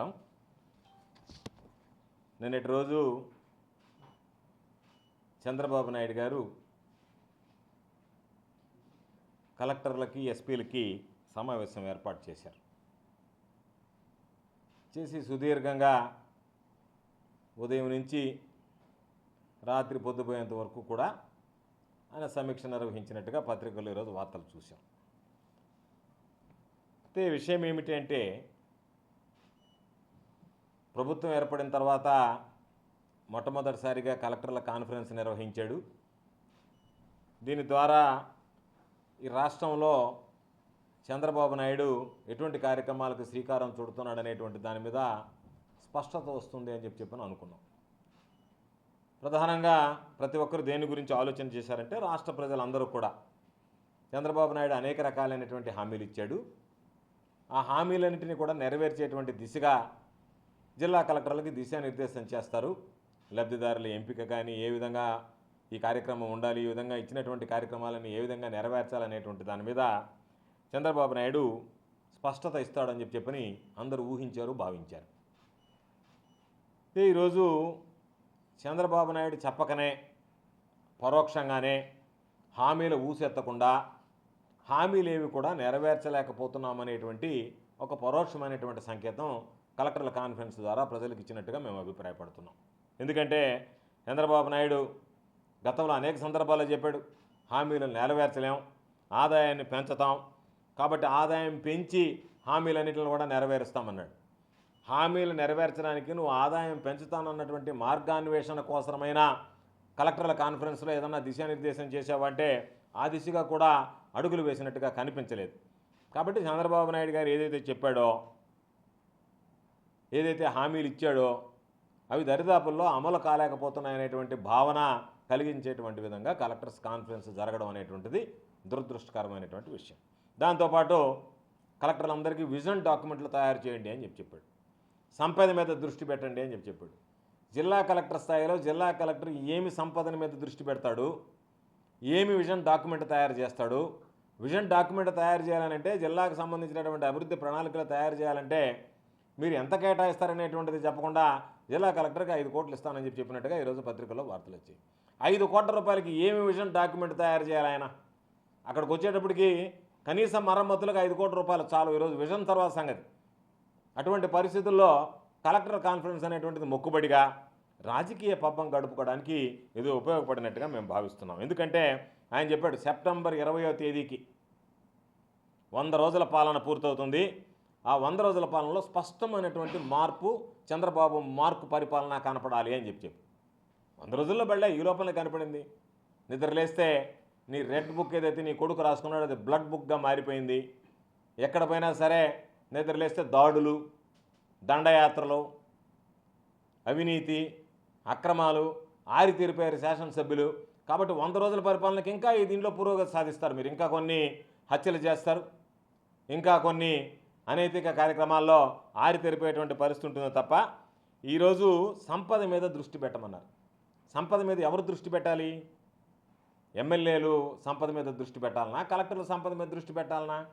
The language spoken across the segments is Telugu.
నమస్కారం నిన్నటి రోజు చంద్రబాబు నాయుడు గారు కలెక్టర్లకి ఎస్పీలకి సమావేశం ఏర్పాటు చేశారు. చేసి సుదీర్ఘంగా ఉదయం నుంచి రాత్రి పొద్దుపోయేంత వరకు కూడా ఆయన సమీక్ష నిర్వహించినట్టుగా పత్రికల్లో ఈరోజు వార్తలు చూశాం. అయితే విషయం ఏమిటి అంటే ప్రభుత్వం ఏర్పడిన తర్వాత మొట్టమొదటిసారిగా కలెక్టర్ల కాన్ఫరెన్స్ నిర్వహించాడు. దీని ద్వారా ఈ రాష్ట్రంలో చంద్రబాబు నాయుడు ఎటువంటి కార్యక్రమాలకు శ్రీకారం చుడుతున్నాడు అనేటువంటి దాని మీద స్పష్టత వస్తుంది అని చెప్పి చెప్పని అనుకున్నాం. ప్రధానంగా ప్రతి ఒక్కరు దేని గురించి ఆలోచన చేశారంటే రాష్ట్ర ప్రజలందరూ కూడా చంద్రబాబు నాయుడు అనేక రకాలైనటువంటి హామీలు ఇచ్చాడు. ఆ హామీలన్నింటినీ కూడా నెరవేర్చేటువంటి దిశగా జిల్లా కలెక్టర్లకి దిశానిర్దేశం చేస్తారు. లబ్ధిదారుల ఎంపిక కానీ ఏ విధంగా ఈ కార్యక్రమం ఉండాలి ఈ విధంగా ఇచ్చినటువంటి కార్యక్రమాలను ఏ విధంగా నెరవేర్చాలనేటువంటి దాని మీద చంద్రబాబు నాయుడు స్పష్టత ఇస్తాడని చెప్పి చెప్పని అందరూ ఊహించారు భావించారు. ఈరోజు చంద్రబాబు నాయుడు చెప్పకనే పరోక్షంగానే హామీలు ఊసెత్తకుండా హామీలేవి కూడా నెరవేర్చలేకపోతున్నామనేటువంటి ఒక పరోక్షమైనటువంటి సంకేతం కలెక్టర్ల కాన్ఫరెన్స్ ద్వారా ప్రజలకు ఇచ్చినట్టుగా మేము అభిప్రాయపడుతున్నాం. ఎందుకంటే చంద్రబాబు నాయుడు గతంలో అనేక సందర్భాల్లో చెప్పాడు హామీలను నెరవేర్చలేం ఆదాయాన్ని పెంచుతాం. కాబట్టి ఆదాయం పెంచి హామీలన్నింటిని కూడా నెరవేరుస్తామన్నాడు. హామీలు నెరవేర్చడానికి నువ్వు ఆదాయం పెంచుతానన్నటువంటి మార్గాన్వేషణ కోసమైనా కలెక్టర్ల కాన్ఫరెన్స్లో ఏదన్నా దిశానిర్దేశం చేసావంటే ఆ దిశగా కూడా అడుగులు వేసినట్టుగా కనిపించలేదు. కాబట్టి చంద్రబాబు నాయుడు గారు ఏదైతే చెప్పాడో ఏదైతే హామీలు ఇచ్చాడో అవి దరిదాపుల్లో అమలు కాలేకపోతున్నాయనేటువంటి భావన కలిగించేటువంటి విధంగా కలెక్టర్స్ కాన్ఫరెన్స్ జరగడం అనేటువంటిది దురదృష్టకరమైనటువంటి విషయం. దాంతోపాటు కలెక్టర్లందరికీ విజన్ డాక్యుమెంట్లు తయారు చేయండి అని చెప్పి చెప్పాడు. సంపద మీద దృష్టి పెట్టండి అని చెప్పి చెప్పాడు. జిల్లా కలెక్టర్ స్థాయిలో జిల్లా కలెక్టర్ ఏమి సంపదన మీద దృష్టి పెడతాడు? ఏమి విజన్ డాక్యుమెంట్ తయారు చేస్తాడు? విజన్ డాక్యుమెంట్ తయారు చేయాలంటే జిల్లాకు సంబంధించినటువంటి అభివృద్ధి ప్రణాళికలు తయారు చేయాలంటే మీరు ఎంత కేటాయిస్తారనేటువంటిది చెప్పకుండా జిల్లా కలెక్టర్కి ఐదు కోట్లు ఇస్తానని చెప్పి చెప్పినట్టుగా ఈరోజు పత్రికల్లో వార్తలు వచ్చాయి. ఐదు కోట్ల రూపాయలకి ఏమి విషయం డాక్యుమెంట్ తయారు చేయాలి ఆయన? అక్కడికి వచ్చేటప్పటికి కనీసం మరమ్మతులకు ఐదు కోట్ల రూపాయలు చాలు. ఈరోజు విజన్ తర్వాత సంగతి. అటువంటి పరిస్థితుల్లో కలెక్టర్ కాన్ఫరెన్స్ అనేటువంటిది మొక్కుబడిగా రాజకీయ పబ్బం గడుపుకోవడానికి ఇది ఉపయోగపడినట్టుగా మేము భావిస్తున్నాం. ఎందుకంటే ఆయన చెప్పాడు సెప్టెంబర్ ఇరవయో తేదీకి వంద రోజుల పాలన పూర్తవుతుంది. ఆ వంద రోజుల పాలనలో స్పష్టమైనటువంటి మార్పు చంద్రబాబు మార్కు పరిపాలన కనపడాలి అని చెప్పి చెప్పు. వంద రోజుల్లో బళ్ళే ఈ లోపలనే కనపడింది. నిద్రలేస్తే నీ రెడ్ బుక్ ఏదైతే నీ కొడుకు రాసుకున్నాడో అది బ్లడ్ బుక్గా మారిపోయింది. ఎక్కడ పోయినా సరే నిద్రలేస్తే దాడులు దండయాత్రలు అవినీతి అక్రమాలు ఆరితీరిపోయారు శాసనసభ్యులు. కాబట్టి వంద రోజుల పరిపాలనకి ఇంకా ఈ దీంట్లో పురోగతి సాధిస్తారు మీరు. ఇంకా కొన్ని హత్యలు చేస్తారు. ఇంకా కొన్ని అనైతిక కార్యక్రమాల్లో ఆరితెరిపోయేటువంటి పరిస్థితి ఉంటుందో తప్ప ఈరోజు సంపద మీద దృష్టి పెట్టమన్నారు. సంపద మీద ఎవరు దృష్టి పెట్టాలి? ఎమ్మెల్యేలు సంపద మీద దృష్టి పెట్టాలనా? కలెక్టర్లు సంపద మీద దృష్టి పెట్టాలనా?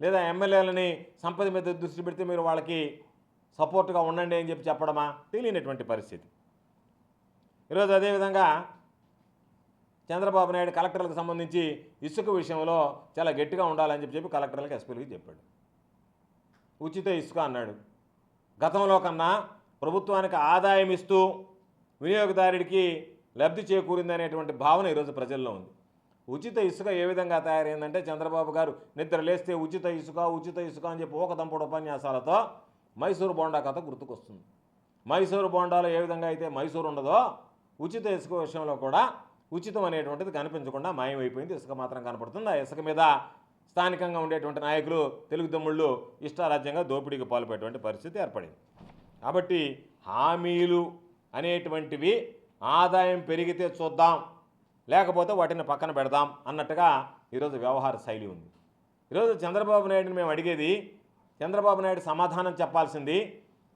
లేదా ఎమ్మెల్యేలని సంపద మీద దృష్టి పెడితే మీరు వాళ్ళకి సపోర్ట్గా ఉండండి అని చెప్పి చెప్పడమా? తెలియనటువంటి పరిస్థితి. ఈరోజు అదేవిధంగా చంద్రబాబు నాయుడు కలెక్టర్లకు సంబంధించి ఇసుక విషయంలో చాలా గట్టిగా ఉండాలని చెప్పి చెప్పి కలెక్టర్లకు ఎస్పీలకి చెప్పాడు. ఉచిత ఇసుక అన్నాడు. గతంలో కన్నా ప్రభుత్వానికి ఆదాయం ఇస్తూ వినియోగదారుడికి లబ్ధి చేకూరింది అనేటువంటి భావన ఈరోజు ప్రజల్లో ఉంది. ఉచిత ఇసుక ఏ విధంగా తయారైందంటే చంద్రబాబు గారు నిద్ర లేస్తే ఉచిత ఇసుక ఉచిత ఇసుక అని చెప్పి ఒక దంపుడు ఉపన్యాసాలతో మైసూరు బోండా కథ గుర్తుకొస్తుంది. మైసూరు బోండాలో ఏ విధంగా అయితే మైసూరు ఉండదో ఉచిత ఇసుక విషయంలో కూడా ఉచితం అనేటువంటిది కనిపించకుండా మాయమైపోయింది. ఇసుక మాత్రం కనపడుతుంది. ఆ ఇసుక మీద స్థానికంగా ఉండేటువంటి నాయకులు తెలుగు తమ్ముళ్ళు ఇష్టారాజ్యంగా దోపిడీకి పాల్పడేటువంటి పరిస్థితి ఏర్పడింది. కాబట్టి హామీలు అనేటువంటివి ఆదాయం పెరిగితే చూద్దాం లేకపోతే వాటిని పక్కన పెడదాం అన్నట్టుగా ఈరోజు వ్యవహార శైలి ఉంది. ఈరోజు చంద్రబాబు నాయుడుని మేము అడిగేది చంద్రబాబు నాయుడు సమాధానం చెప్పాల్సింది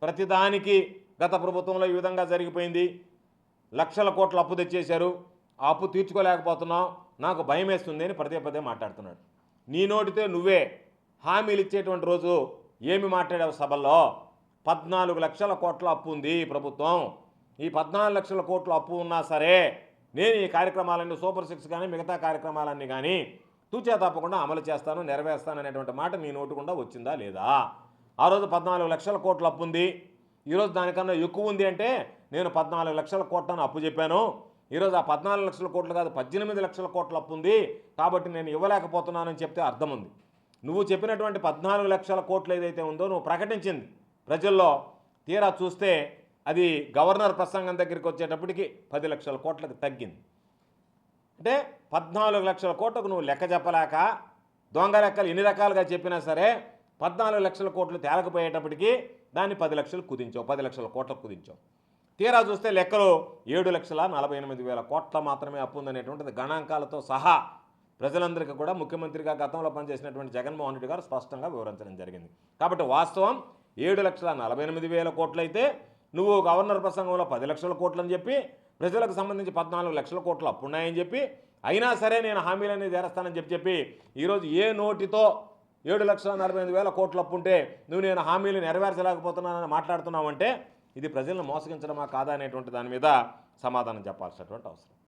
ప్రతిదానికి గత ప్రభుత్వంలో ఈ విధంగా జరిగిపోయింది. లక్షల కోట్ల అప్పు తెచ్చేశారు. ఆ అప్పు తీర్చుకోలేకపోతున్నాం. నాకు భయం వేస్తుంది అని పదే పదే మాట్లాడుతున్నాడు. నీ నోటితో నువ్వే హామీలు ఇచ్చేటువంటి రోజు ఏమి మాట్లాడావు సభల్లో? పద్నాలుగు లక్షల కోట్ల అప్పు ఉంది ప్రభుత్వం. ఈ పద్నాలుగు లక్షల కోట్ల అప్పు ఉన్నా సరే నేను ఈ కార్యక్రమాలన్నీ సూపర్ సిక్స్ కానీ మిగతా కార్యక్రమాలన్నీ కానీ తూచా తప్పకుండా అమలు చేస్తాను నెరవేరుస్తాను అనేటువంటి మాట నీ నోటుకుండా వచ్చిందా లేదా? ఆ రోజు పద్నాలుగు లక్షల కోట్ల అప్పు ఉంది. ఈరోజు దానికన్నా ఎక్కువ ఉంది అంటే నేను పద్నాలుగు లక్షల కోట్లను అప్పు చెప్పాను. ఈరోజు ఆ పద్నాలుగు లక్షల కోట్లు కాదు పద్దెనిమిది లక్షల కోట్ల అప్పు ఉంది. కాబట్టి నేను ఇవ్వలేకపోతున్నానని చెప్తే అర్థం ఉంది. నువ్వు చెప్పినటువంటి పద్నాలుగు లక్షల కోట్లు ఏదైతే ఉందో నువ్వు ప్రకటించింది. ప్రజల్లో తీరా చూస్తే అది గవర్నర్ ప్రసంగం దగ్గరికి వచ్చేటప్పటికి పది లక్షల కోట్లకు తగ్గింది. అంటే పద్నాలుగు లక్షల కోట్లకు నువ్వు లెక్క చెప్పలేక దొంగ లెక్కలు ఎన్ని రకాలుగా చెప్పినా సరే పద్నాలుగు లక్షల కోట్లు తేలకపోయేటప్పటికి దాన్ని పది లక్షలు కుదించావు పది లక్షల కోట్లకు కుదించావు. తీరా చూస్తే లెక్కలు ఏడు లక్షల నలభై ఎనిమిది వేల కోట్ల మాత్రమే అప్పు ఉందనేటువంటిది గణాంకాలతో సహా ప్రజలందరికీ కూడా ముఖ్యమంత్రిగా గతంలో పనిచేసినటువంటి జగన్మోహన్ రెడ్డి గారు స్పష్టంగా వివరించడం జరిగింది. కాబట్టి వాస్తవం ఏడు లక్షల నలభై ఎనిమిది వేల కోట్లయితే నువ్వు గవర్నర్ ప్రసంగంలో పది లక్షల కోట్లని చెప్పి ప్రజలకు సంబంధించి పద్నాలుగు లక్షల కోట్లు అప్పున్నాయని చెప్పి అయినా సరే నేను హామీలన్నీ తీరస్తానని చెప్పి చెప్పి ఈరోజు ఏ నోటితో ఏడు లక్షల నలభై ఎనిమిది వేల కోట్లు అప్పుంటే నువ్వు నేను హామీలు నెరవేర్చలేకపోతున్నానని మాట్లాడుతున్నావంటే ఇది ప్రజలను మోసగించడమా కాదా అనేటువంటి దాని మీద సమాధానం చెప్పాల్సినటువంటి అవసరం.